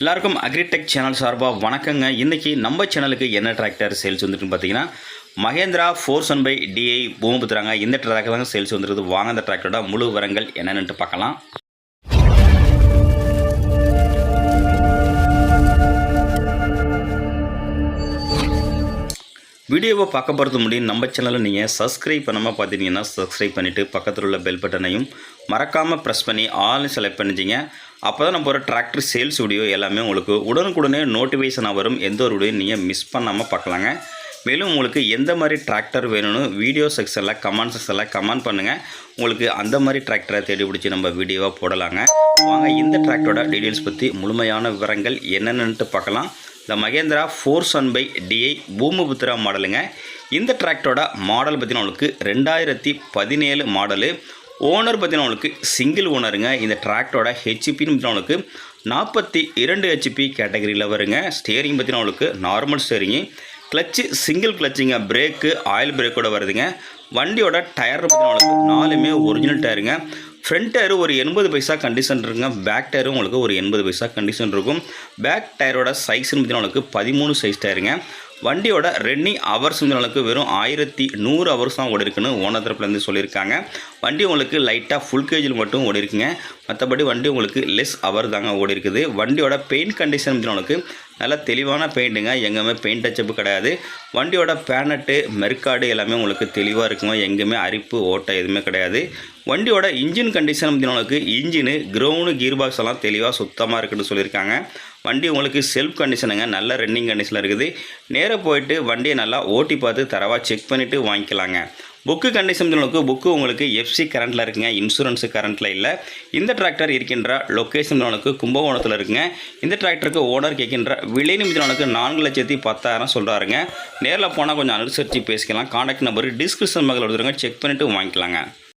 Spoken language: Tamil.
எல்லாருக்கும் அக்ரிடெக் சேனல் சார்பாக வணக்கங்க. இன்றைக்கி நம்ம சேனலுக்கு என்ன டிராக்டர் சேல்ஸ் வந்துருக்குன்னு பார்த்தீங்கன்னா Mahindra four one five DI பூமிபுத்துறாங்க இந்த டிராக்டர் தாங்க சேல்ஸ் வந்துருக்குது. வாங்க அந்த டிராக்டரோட முழு விவரங்கள் என்னென்னுட்டு பார்க்கலாம். வீடியோவை பார்க்க போகிறது முடியும் நம்ம சேனலை நீங்கள் சப்ஸ்கிரைப் பண்ணாமல் பார்த்தீங்கன்னா சப்ஸ்கிரைப் பண்ணிவிட்டு பக்கத்தில் உள்ள பெல் பட்டனையும் மறக்காமல் ப்ரெஸ் பண்ணி ஆல்னு செலக்ட் பண்ணிச்சிங்க அப்போ தான் நம்ம ஒரு டிராக்டர் சேல்ஸ் வீடியோ எல்லாமே உங்களுக்கு உடனுக்குடனே நோட்டிஃபிகேஷனாக வரும். எந்த ஒரு வீடியோ நீங்கள் மிஸ் பண்ணாமல் பார்க்கலாங்க. மேலும் உங்களுக்கு எந்த மாதிரி டிராக்டர் வேணும்னு வீடியோ செக்ஷனில் கமெண்ட் செக்ஷனில் கமெண்ட் பண்ணுங்கள் உங்களுக்கு அந்த மாதிரி டிராக்டரை தேடி பிடிச்சி நம்ம வீடியோவாக போடலாங்க. வாங்க இந்த டிராக்டரோட டீட்டெயில்ஸ் பற்றி முழுமையான விவரங்கள் என்னென்னட்டு பார்க்கலாம். இந்த மகேந்திரா ஃபோர் சன் பை டிஐ பூமபுத்திரா மாடலுங்க இந்த டிராக்டரோட மாடல் பார்த்தீங்கன்னா உங்களுக்கு ரெண்டாயிரத்தி பதினேழு மாடலு ஓனர் பார்த்தீங்கன்னா உங்களுக்கு சிங்கிள் ஓனருங்க இந்த டிராக்டரோட ஹெச்பின்னு பார்த்தீங்கன்னா உங்களுக்கு நாற்பத்தி இரண்டு ஹெச்பி கேட்டகரியில் வருங்க. ஸ்டேரிங் பார்த்தீங்கன்னா உங்களுக்கு நார்மல் ஸ்டேரிங்கு கிளச்சு சிங்கிள் கிளச்சுங்க பிரேக்கு ஆயில் பிரேக்கோட வருதுங்க. வண்டியோட டயர் பார்த்தீங்கன்னா உங்களுக்கு நாலுமே ஒரிஜினல் டயருங்க ஃப்ரண்ட் டயரு ஒரு எண்பது பைசா கண்டிஷன் இருக்குங்க. பேக் டயரும் உங்களுக்கு ஒரு எண்பது பைசா கண்டிஷன் இருக்கும். பேக் டயரோட சைஸ்னு பார்த்தீங்கன்னா உங்களுக்கு பதிமூணு சைஸ் டயருங்க வண்டியோட ரன்னிங் ஹவர்ஸ் வந்து உங்களுக்கு வெறும் ஆயிரத்தி நூறு ஹவர்ஸ் தான் ஓடி இருக்குன்னு ஓனர் தரப்புலேருந்து சொல்லியிருக்காங்க. வண்டி உங்களுக்கு லைட்டாக ஃபுல் கேஜில் மட்டும் ஓடி இருக்குங்க மற்றபடி வண்டி உங்களுக்கு லெஸ் ஹவர் தாங்க ஓடி இருக்குது. வண்டியோட பெயிண்ட் கண்டிஷன் உங்களுக்கு நல்லா தெளிவான பெயிண்ட்டுங்க எங்கேயுமே பெயிண்ட் டச்சப்பு கிடையாது. வண்டியோட பேனட்டு மெர்க்காடு எல்லாமே உங்களுக்கு தெளிவாக இருக்குங்க. எங்கேயுமே அரிப்பு ஓட்டை எதுவுமே கிடையாது. வண்டியோட இன்ஜின் கண்டிஷன் பார்த்தீங்கன்னா உங்களுக்கு இன்ஜினு கிரவுண்டு கீர் பாக்ஸ் எல்லாம் தெளிவாக சுத்தமாக இருக்குன்னு சொல்லியிருக்காங்க. வண்டி உங்களுக்கு செல்ஃப் கண்டிஷனுங்க நல்ல ரன்னிங் கண்டிஷனில் இருக்குது. நேராக போயிட்டு வண்டியை நல்லா ஓட்டி பார்த்து தரவாக செக் பண்ணிவிட்டு வாங்கிக்கலாங்க. புக்கு கண்டிஷன் உங்களுக்கு புக்கு உங்களுக்கு எஃப்சி கரண்ட்டில் இருக்குங்க இன்சூரன்ஸு கரண்ட்டில் இல்லை. இந்த டிராக்டர் இருக்கின்ற லொக்கேஷன் உங்களுக்கு கும்பகோணத்தில் இருக்குங்க. இந்த டிராக்டருக்கு ஓனர் கேட்கின்ற விலை நிமிடங்களுக்கு நான்கு லட்சத்தி பத்தாயிரம் சொல்கிறாருங்க நேரில் போனால் கொஞ்சம் அனுசரித்து பேசிக்கலாம். கான்டாக்ட் நம்பர் டிஸ்கிரிப்ஷன் மகள் எடுத்துருங்க செக் பண்ணிவிட்டு வாங்கிக்கலாங்க.